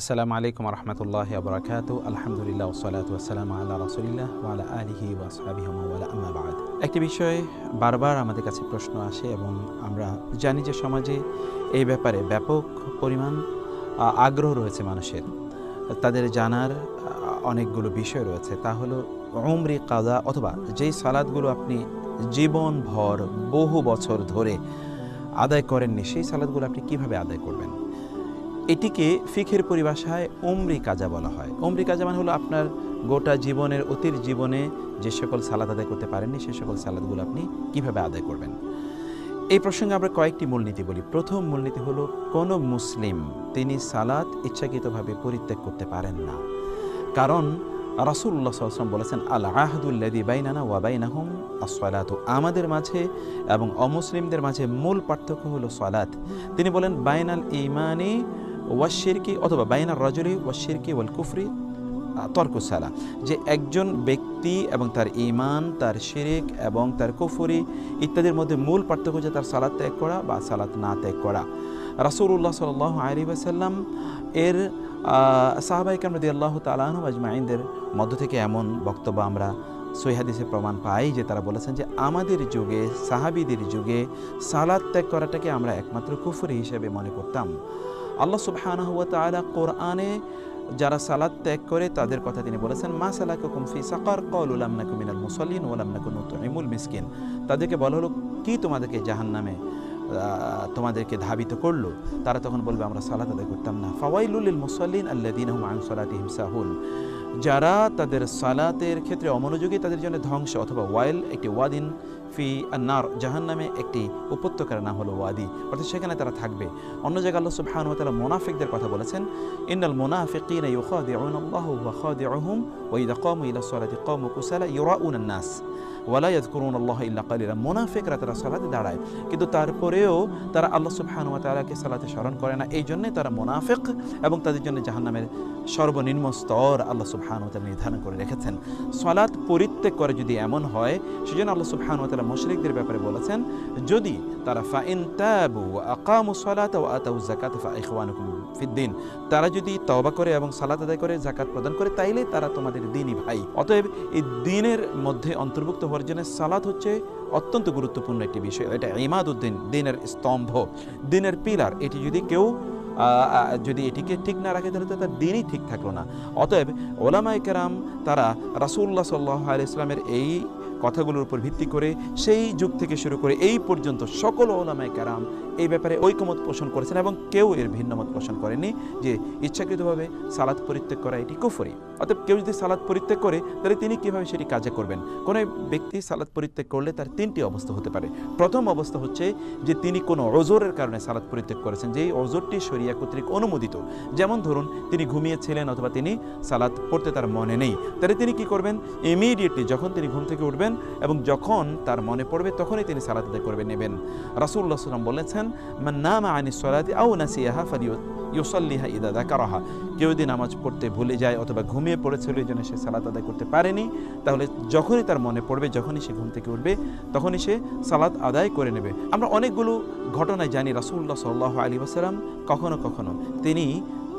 আসসালামু আলাইকুম রহমতুল্লাহ আবরাকাত আলহামদুলিল্লাহ ওসালাত ওয়াসালাম আল্লাহ রসুলিল্লাহ ওয়ালা আলিহি ওয়াসাবি ওয়ালা আম্মা বাদ। একটি বিষয়ে বারবার আমাদের কাছে প্রশ্ন আসে এবং আমরা জানি যে সমাজে এই ব্যাপারে ব্যাপক পরিমাণ আগ্রহ রয়েছে মানুষের। তাদের জানার অনেকগুলো বিষয় রয়েছে। তা হলো উমরি কাদা অথবা যেই সালাদগুলো আপনি জীবনভর বহু বছর ধরে আদায় করেননি, সেই সালাদগুলো আপনি কীভাবে আদায় করবেন? এটিকে ফিখের পরিভাষায় উমরি কাজা বলা হয়। উমরি কাজা মানে হলো আপনার গোটা জীবনের অতির জীবনে যে সকল সালাদ আদায় করতে পারেননি, সে সকল সালাদগুলো আপনি কীভাবে আদায় করবেন? এই প্রসঙ্গে আমরা কয়েকটি মূলনীতি বলি। প্রথম মূলনীতি হলো, কোনো মুসলিম তিনি সালাত ইচ্ছাকৃতভাবে পরিত্যাগ করতে পারেন না। কারণ রাসুল্লাহ সাল্লাম বলেছেন আল আহদুল্লাদি বাইনানা ওয়া বাইনাহুম আসসালাতু। আমাদের মাঝে এবং অমুসলিমদের মাঝে মূল পার্থক্য হলো সালাত। তিনি বলেন, বাইনাল ইমানি ওয়াশিরকি অথবা বাইনাল রজলি ওয়াশিরকি ওয়াল কুফরি তর্কসালা যে একজন ব্যক্তি এবং তার ইমান তার শিরিক এবং তার কুফরি ইত্যাদির মধ্যে মূল পার্থক্য যে তার সালাত ত্যাগ করা বা সালাত না ত্যাগ করা। রাসূলুল্লাহ সাল্লাহ আলী ওয়াসাল্লাম এর সাহাবাই কামরদি আল্লাহ তালাহ আজমাইনদের মধ্য থেকে এমন বক্তব্য আমরা সৈহাদিসে প্রমাণ পাই যে তারা বলেছেন যে আমাদের যুগে, সাহাবিদের যুগে সালাদ ত্যাগ করাটাকে আমরা একমাত্র কুফরি হিসেবে মনে করতাম। আল্লাহ সুবহানাহ ওয়া তাআলা কোরআনে যারা সালাদ ত্যাগ করে তাদের কথা তিনি বলেছেন, মা সালাকুম ফি সাকার? ক্বালু লাম নাকু মিনাল মুসাল্লিন ওয়া লাম নাকু নুতঈমুল মিসকিন। তাদেরকে বলা হলো, কি তোমাদেরকে জাহান্নামে? তোমাদেরকে ধাবিত করল। তারা তখন বলবে, আমরা সালাত আদায় করতাম না। ফাওয়াইলুল লিল মুসাল্লিন আল্লাযীনা হুম আন সালাতিহিম সাহুন। যারা তাদের সালাতের ক্ষেত্রে অমনোযোগী, তাদের জন্য ধ্বংস অথবা ওয়াইল, একটি ওয়াদিন ফি আন্নার, জাহান্নামে একটি উপত্যকার নাম হলো ওয়াদি। অর্থাৎ সেখানে তারা থাকবে। অন্য জায়গায় আল্লাহ সুবহানাহু ওয়া তাআলা মুনাফিকদের কথা বলেছেন, ইন্নাল মুনাফিকিনা ইউখাদিউনা আল্লাহ ওয়া খাদিউহুম ওয়া ইযা কামু ইলা সালাতি কামু কুসালা ইউরাউনা আন-নাস ওয়ালা ইয়াযকুরুন আল্লাহ ইল্লা কালিলা মুনাফিকরা তারা সালাতে দাঁড়ায়, কিন্তু তারপরেও তারা আল্লাহ সুবহানাহু ওয়া তাআলাকে সালাতে স্মরণ করে না। এই জন্যে তারা মুনাফিক এবং তাদের জন্য জাহান্নামের সর্বনিম্ন স্তর আল্লাহ সুবহানাহু ওয়া তাআলা নির্ধারণ করে রেখেছেন। সালাত পরিত্যাগ করে যদি এমন হয়, সেজন্য আল্লাহ সুবহানাহু ওয়া তাআলা মুশরিকদের ব্যাপারে বলেছেন, যদি তারা ফাইন তাবু আকামু সালাতা ওয়া আতাউ যাকাতা ফা ইখওয়ানুকুম ফিদ্দিন তারা যদি তওবা করে এবং সালাত আদায় করে জাকাত প্রদান করে, তাইলে তারা তোমাদের দিনই ভাই। অতএব এই দিনের মধ্যে অন্তর্ভুক্ত হওয়ার জন্য সালাত হচ্ছে অত্যন্ত গুরুত্বপূর্ণ একটি বিষয়। এটা ইমাদউদ্দিন দিনের স্তম্ভ। দিনের পিলার। এটি যদি কেউ যদি এটিকে ঠিক না রাখে, তাহলে তার দিনই ঠিক থাকল না। অতএব ওলামাই কেরাম, তারা রাসূলুল্লাহ সাল্লাহ আলি ইসলামের এই কথাগুলোর উপর ভিত্তি করে সেই যুগ থেকে শুরু করে এই পর্যন্ত সকল ওলামাই কারাম এই ব্যাপারে ঐকমত পোষণ করেছেন এবং কেউ এর ভিন্নমত পোষণ করেনি যে ইচ্ছাকৃতভাবে সালাদ পরিত্যাগ করা এটি কুফরি। অতএব কেউ যদি সালাদ পরিত্যাগ করে, তাহলে তিনি কীভাবে সেটি কাজে করবেন? কোনো ব্যক্তি সালাদ পরিত্যাগ করলে তার তিনটি অবস্থা হতে পারে। প্রথম অবস্থা হচ্ছে যে তিনি কোনো অজরের কারণে সালাদ পরিত্যাগ করেছেন যেই অজোরটি শরিয়া কর্তৃক অনুমোদিত। যেমন ধরুন, তিনি ঘুমিয়েছিলেন অথবা তিনি সালাদ পড়তে তার মনে নেই। তাহলে তিনি কি করবেন? ইমিডিয়েটলি যখন তিনি ঘুম থেকে উঠবেন এবং যখন তার মনে পড়বে তখনই তিনি সালাত আদায় করবে নেবেন। রাসূলুল্লাহ সাল্লাম বলেছেন, মান নামা আনিস সালাতি আও নাসিয়াহা ফালিউ ইউসাল্লিহা ইদা যাকারাহা। কেউ যদি নামাজ পড়তে ভুলে যায় অথবা ঘুমিয়ে পড়েছিল এই জন্য সে সালাত আদায় করতে পারেনি, তাহলে যখনই তার মনে পড়বে, যখনই সে ঘুম থেকে উঠবে, তখনই সে সালাত আদায় করে নেবে। আমরা অনেকগুলো ঘটনায় জানি রাসূলুল্লাহ সাল্লাহ আলী ওয়াসাল্লাম কখনো কখনো। তিনি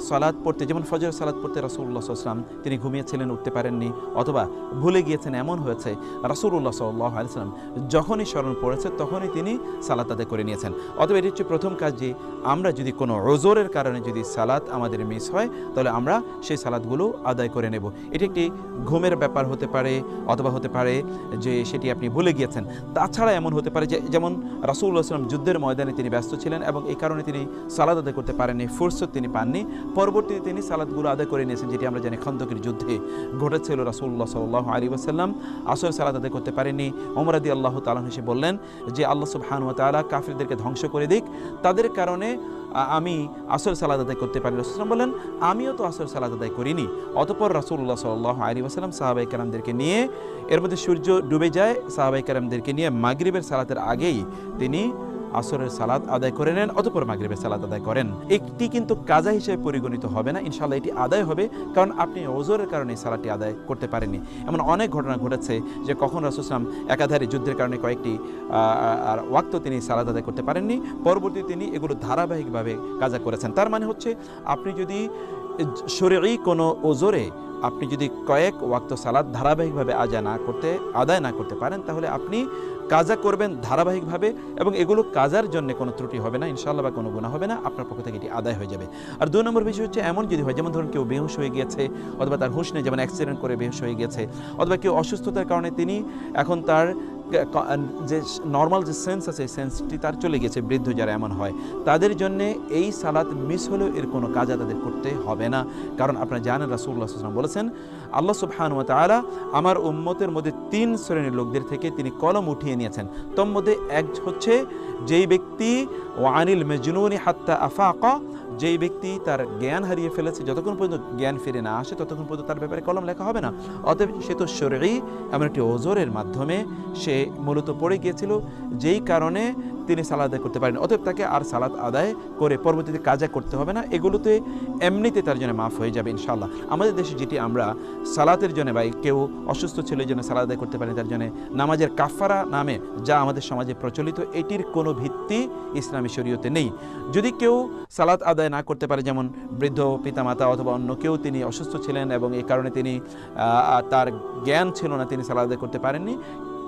সালাদ পড়তে, যেমন ফজর সালাদ পড়তে রাসূলুল্লাহ সাল্লাম তিনি ঘুমিয়েছিলেন, উঠতে পারেননি, অথবা ভুলে গিয়েছেন, এমন হয়েছে, রাসূলুল্লাহ সাল্লাহ আলিয়াল্লাম যখনই স্মরণ পড়েছে, তখনই তিনি সালাত আদায় করে নিয়েছেন। অথবা এটি হচ্ছে প্রথম কাজ যে, আমরা যদি কোনো ওজোরের কারণে যদি সালাত আমাদের মিস হয়, তাহলে আমরা সেই সালাদগুলো আদায় করে নেব। এটি একটি ঘুমের ব্যাপার হতে পারে, অথবা হতে পারে যে, সেটি আপনি ভুলে গিয়েছেন। তাছাড়া এমন হতে পারে যে, যেমন রাসূলুল্লাহ সাল্লাম যুদ্ধের ময়দানে তিনি ব্যস্ত ছিলেন এবং এই কারণে তিনি সালাদ আদায় করতে পারেননি, ফুরসত তিনি পাননি পরবর্তীতে তিনি সালাদগুলো আদায় করে নিয়েছেন, যেটি আমরা জানি খন্দকের যুদ্ধে ঘটেছিল। রাসূলুল্লাহ সাল্লাহ আলী ওয়াসাল্লাম আসর সালাদ আদায় করতে পারেননি। ওমরাদি আল্লাহ তালাহ এসে বললেন যে, আল্লাহ সুবহান ওয়া তাআলা কাফিরদেরকে ধ্বংস করে দিক। তাদের কারণে আমি আসর সালাদ আদায় করতে পারি রসুলাম বলেন আমিও তো আসর সালাদ আদায় করিনি। অতপর রাসূলুল্লাহ সাল্লাহ আলী ওয়াসাল্লাম সাহাবাই কালামদেরকে নিয়ে, এর মধ্যে সূর্য ডুবে যায়। সাহাবাই কালামদেরকে নিয়ে মাগরিবের সালাতের আগেই তিনি আসরের সালাদ আদায় করে নেন অতপর মাগরিবের সালাদ আদায় করেন। একটি কিন্তু কাজা হিসেবে পরিগণিত হবে না ইনশাল্লাহ এটি আদায় হবে, কারণ আপনি ওজোরের কারণে এই সালাদটি আদায় করতে পারেননি। এমন অনেক ঘটনা ঘটেছে যে কখন রাসুসলাম একাধারে যুদ্ধের কারণে কয়েকটি আর ওয়াক্ত তিনি সালাদ আদায় করতে পারেননি পরবর্তী তিনি এগুলো ধারাবাহিকভাবে কাজা করেছেন। তার মানে হচ্ছে, আপনি যদি শরীরই কোনো ওজোরে আপনি যদি কয়েক ওয়াক্ত সালাদ ধারাবাহিকভাবে আদায় না করতে, আদায় না করতে পারেন, তাহলে আপনি কাজা করবেন ধারাবাহিকভাবে এবং এগুলো কাজার জন্য কোনো ত্রুটি হবে না ইনশাল্লাহ বা কোনো গুণা হবে না, আপনার পক্ষ থেকে এটি আদায় হয়ে যাবে। আর দুই নম্বর বিষয় হচ্ছে এমন যদি হয়, যেমন ধরুন কেউ বেহুশ হয়ে গিয়েছে অথবা তার হুঁশ নেই, যেমন অ্যাক্সিডেন্ট করে বেহুশ হয়ে গেছে অথবা কেউ অসুস্থতার কারণে তিনি এখন তার যে নর্মাল যে সেন্স আছে সেন্সটি তার চলে গেছে বৃদ্ধ যারা এমন হয়, তাদের জন্যে এই সালাত মিস হলেও এর কোনো কাজা তাদের করতে হবে না। কারণ আপনারা জানেন রাসুল্লাহ সাল্লাম বলেছেন, আল্লাহ সুবহান তাআলা আমার উম্মতের মধ্যে তিন শ্রেণির লোকদের থেকে তিনি কলম উঠিয়ে নিয়েছেন। তোর মধ্যে এক হচ্ছে, যেই ব্যক্তি ওয়ানিল মেজনুনি হাত্তা আফাকা যেই ব্যক্তি তার জ্ঞান হারিয়ে ফেলেছে, যতক্ষণ পর্যন্ত জ্ঞান ফিরে না আসে, ততক্ষণ পর্যন্ত তার ব্যাপারে কলম লেখা হবে না। অতএব সে তো শরীরই এমন একটি ওজোরের মাধ্যমে সে মূলত পড়ে গিয়েছিল, যেই কারণে তিনি সালাদ আদায় করতে পারেন। অতএব তাকে আর সালাদ আদায় করে পরবর্তীতে কাজা করতে হবে না। এগুলোতে এমনিতে তার জন্য মাফ হয়ে যাবে ইনশাল্লাহ আমাদের দেশে যেটি আমরা সালাতের জন্য বা কেউ অসুস্থ ছিল এই জন্য সালাদ আদায় করতে পারেন তার জন্য নামাজের কাফারা নামে যা আমাদের সমাজে প্রচলিত, এটির কোনো ভিত্তি ইসলামী শরীয়তে নেই। যদি কেউ সালাত আদায় না করতে পারে, যেমন বৃদ্ধ পিতামাতা অথবা অন্য কেউ তিনি অসুস্থ ছিলেন এবং এই কারণে তিনি তার জ্ঞান ছিল না, তিনি সালাদ আদায় করতে পারেননি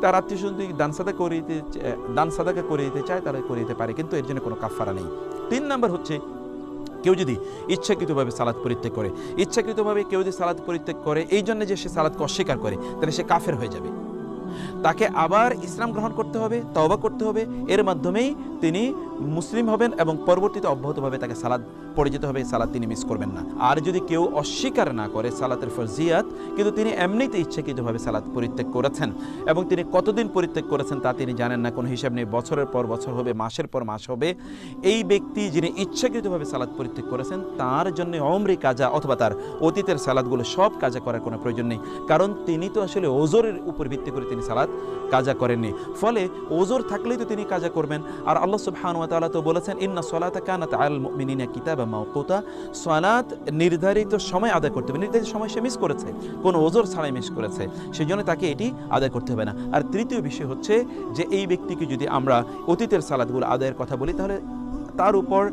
তার আত্মীয় স্বজন দান সাদা করে দিতে চা- দান সাদাকে করে দিতে চায়, তারা করে দিতে পারে, কিন্তু এর জন্য কোনো কাফারা নেই। তিন নাম্বার হচ্ছে, কেউ যদি ইচ্ছাকৃতভাবে সালাদ পরিত্যাগ করে, ইচ্ছাকৃতভাবে কেউ যদি সালাদ পরিত্যাগ করে, এই জন্য যে সে সালাদকে অস্বীকার করে, তাহলে সে কাফের হয়ে যাবে। তাকে আবার ইসলাম গ্রহণ করতে হবে, তওবা করতে হবে, এর মাধ্যমেই তিনি মুসলিম হবেন এবং পরবর্তীতে অব্যাহতভাবে তাকে সালাদ পড়ে যেতে হবে সালাদ তিনি মিস করবেন না। আর যদি কেউ অস্বীকার না করে সালাতের ফরজিয়াত কিন্তু তিনি এমনিতে ইচ্ছাকৃতভাবে সালাদ পরিত্যাগ করেছেন এবং তিনি কতদিন পরিত্যাগ করেছেন তা তিনি জানেন না, কোনো হিসাব নেই, বছরের পর বছর হবে, মাসের পর মাস হবে। এই ব্যক্তি যিনি ইচ্ছাকৃতভাবে সালাদ পরিত্যাগ করেছেন, তার জন্য অমরি কাজা অথবা তার অতীতের সালাদগুলো সব কাজা করার কোনো প্রয়োজন নেই। কারণ তিনি তো আসলে ওজোরের উপর ভিত্তি করে তিনি সালাদ কাজা করেননি। ফলে ওজোর থাকলেই তো তিনি কাজা করবেন। আর আল্লাহ সুবহান তাআলা তো বলেছেন, ইন্না সলাতা কানাত আলাল মুমিনিনা কিতাবা মাওকুতা। সালাত নির্ধারিত সময় আদায় করতে হবে। নির্ধারিত সময় সে মিস করেছে। কোনো ওজোর ছাড়াই মিস করেছে। সেই জন্য তাকে এটি আদায় করতে হবে না। আর তৃতীয় বিষয় হচ্ছে যে, এই ব্যক্তিকে যদি আমরা অতীতের সালাদগুলো আদায়ের কথা বলি, তাহলে তার উপর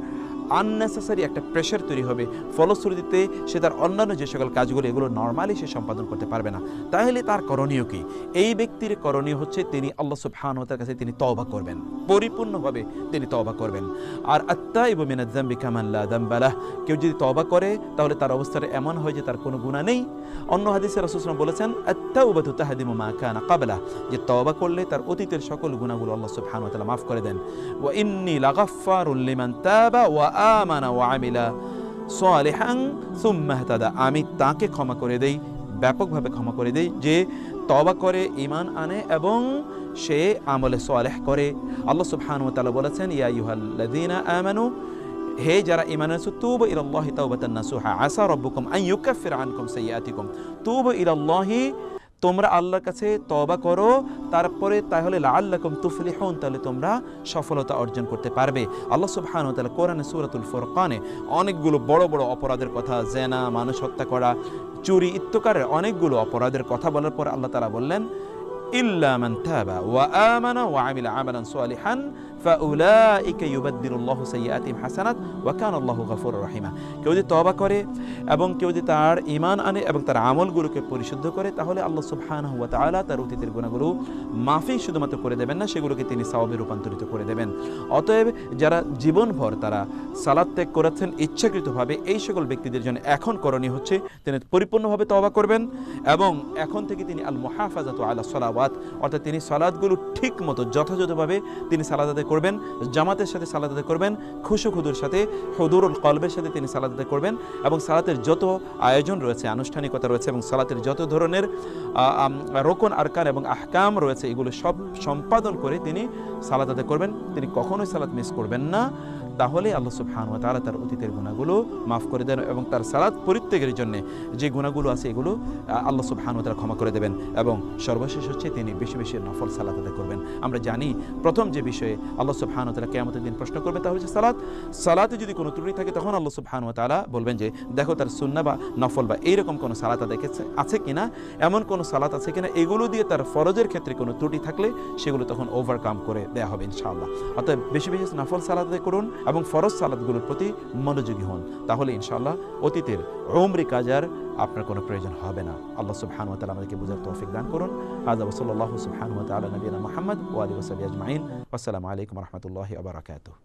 আননেসেসারি একটা প্রেশার তৈরি হবে। ফলশ্রুতিতে সে তার অন্যান্য যে সকল কাজগুলো, এগুলো নর্মালি সে সম্পাদন করতে পারবে না। তাহলে তার করণীয় কি? এই ব্যক্তির করণীয় হচ্ছে তিনি আল্লাহ সুবহানতার কাছে তিনি তওবা করবেন। পরিপূর্ণভাবে তিনি তওবা করবেন। আর আত্মা এবং মিনাজ্জাম্বি কামাল্লা দাম্বালাহ কেউ যদি তওবা করে, তাহলে তার অবস্থাটা এমন হয় যে তার কোনো গুণা নেই। অন্য হাদিসে রাসূল বলেছেন আত্মা উবাতু তাহাদিমু মা কানা কাবলা যে তওবা করলে তার অতীতের সকল গুণাগুলো আল্লাহ সুবহানাহু ওয়া তাআলা মাফ করে দেন। ওয়া ইন্নী লাগাফফারুন লিমান তাবা ওয়া আমানা ওয়া আমিলা সালিহান সুম্মা ইহতাদা। আমি তাকে ক্ষমা করে দেই, ব্যাপকভাবে ক্ষমা করে দেই, যে তবা করে, ঈমান আনে এবং সে আমলে সালেহ করে। আল্লাহ সুবহানাহু ওয়া তাআলা বলেছেন, ইয়া আইয়ুহাল্লাযীনা আমানু, হে যারা ঈমান আনছো তুবু ইলাল্লাহি তাওবাতান নাসুহা। আসা রাব্বুকুম আন ইউকাফির আনকুম সাইয়্যাতিকুম। তুবু ইলাল্লাহি তোমরা আল্লাহর কাছে তবা করো, তারপরে তাহলে আল্লাহম তুফলি হন তাহলে তোমরা সফলতা অর্জন করতে পারবে। আল্লাহ সুবহান তাহলে কোরআনে সুরাতুল ফোরকানে অনেকগুলো বড় বড় অপরাধের কথা, জেনা, মানুষ হত্যা করা, চুরি ইত্যকারের অনেকগুলো অপরাধের কথা বলার পর আল্লাহ তালা বললেন আমিলা আমালান সালিহান, ফাউলাইকা ইউবাদদিলুল্লাহু সাইয়্যাতিহিম হাসানাত ওয়া কানা আল্লাহু গফুরুর রহিমা। কেউ যদি তওবা করে এবং কেউ তার ঈমান আনে এবং তার আমলগুলোকে পরিশুদ্ধ করে, তাহলে আল্লাহ তার অতীতের শুধুমাত্র করে দেবেন না, সেগুলোকে তিনি সওয়াবে রূপান্তরিত করে দেবেন। অতএব যারা জীবনভর তারা সালাত ত্যাগ করেছেন, ইচ্ছাকৃতভাবে এই সকল ব্যক্তিদের জন্য এখন করণীয় হচ্ছে, তিনি পরিপূর্ণভাবে তওবা করবেন এবং এখন থেকে তিনি আল মুহাফাজাত আলা সলাওয়াত অর্থাৎ তিনি সালাদগুলো ঠিক মতো যথাযথভাবে তিনি সালাদ আদায় করবেন, জামাতের সাথে সালাদ আদায় করবেন খুশু খুদুর সাথে, হদুরুল কলবের সাথে তিনি সালাদ আদায় করবেন, এবং সালাতের যত আয়োজন রয়েছে, আনুষ্ঠানিকতা রয়েছে, এবং সালাতের যত ধরনের রোকন, আরকান এবং আহকাম রয়েছে, এগুলো সব সম্পাদন করে তিনি সালাদ আদায় করবেন। তিনি কখনোই সালাত মিস করবেন না। তাহলে আল্লাহ সুবহানাহু ওয়া তাআলা তার অতীতের গুণাগুলো মাফ করে দেন এবং তার সালাত পরিত্যাগের জন্য যে গুণাগুলো আছে এগুলো আল্লাহ সুবহানাহু ওয়া তাআলা ক্ষমা করে দেবেন এবং সর্বশেষ হচ্ছে তিনি বেশি বেশি নফল সালাত আদায় করবেন। আমরা জানি প্রথম যে বিষয়ে আল্লাহ সুবহানাহু ওয়া তাআলা কিয়ামতের দিন প্রশ্ন করবে তা হচ্ছে সালাত, সালাতে যদি কোনো ত্রুটি থাকে তখন আল্লাহ সুবহানাহু ওয়া তাআলা বলবেন যে, দেখো তার সুন্নাহ বা নফল বা এইরকম কোনো সালাত আদায় আছে কিনা, এমন কোনো সালাত আছে কিনা, এগুলো দিয়ে তার ফরজের ক্ষেত্রে কোনো ত্রুটি থাকলে সেগুলো তখন ওভারকাম করে দেওয়া হবে ইনশাআল্লাহ। অর্থাৎ বেশি বেশি নফল সালাত আদায় করুন এবং ফরজ সালাদগুলোর প্রতি মনোযোগী হন। তাহলে ইনশাআল্লাহ অতীতের ওমরি কাজার আপনার কোনো প্রয়োজন হবে না। আল্লাহ সুবহানুয়া তালা আমাদেরকে বুঝার তৌফিক দান করুন। আজা ওসল্লাহ সুবহানুয়া তালা নবীনা মোহাম্মদ ওয়ালি সাহবিহি আজমাইন। আসসালামু আলাইকুম রহমতুল্লাহ আবরাকাতুহ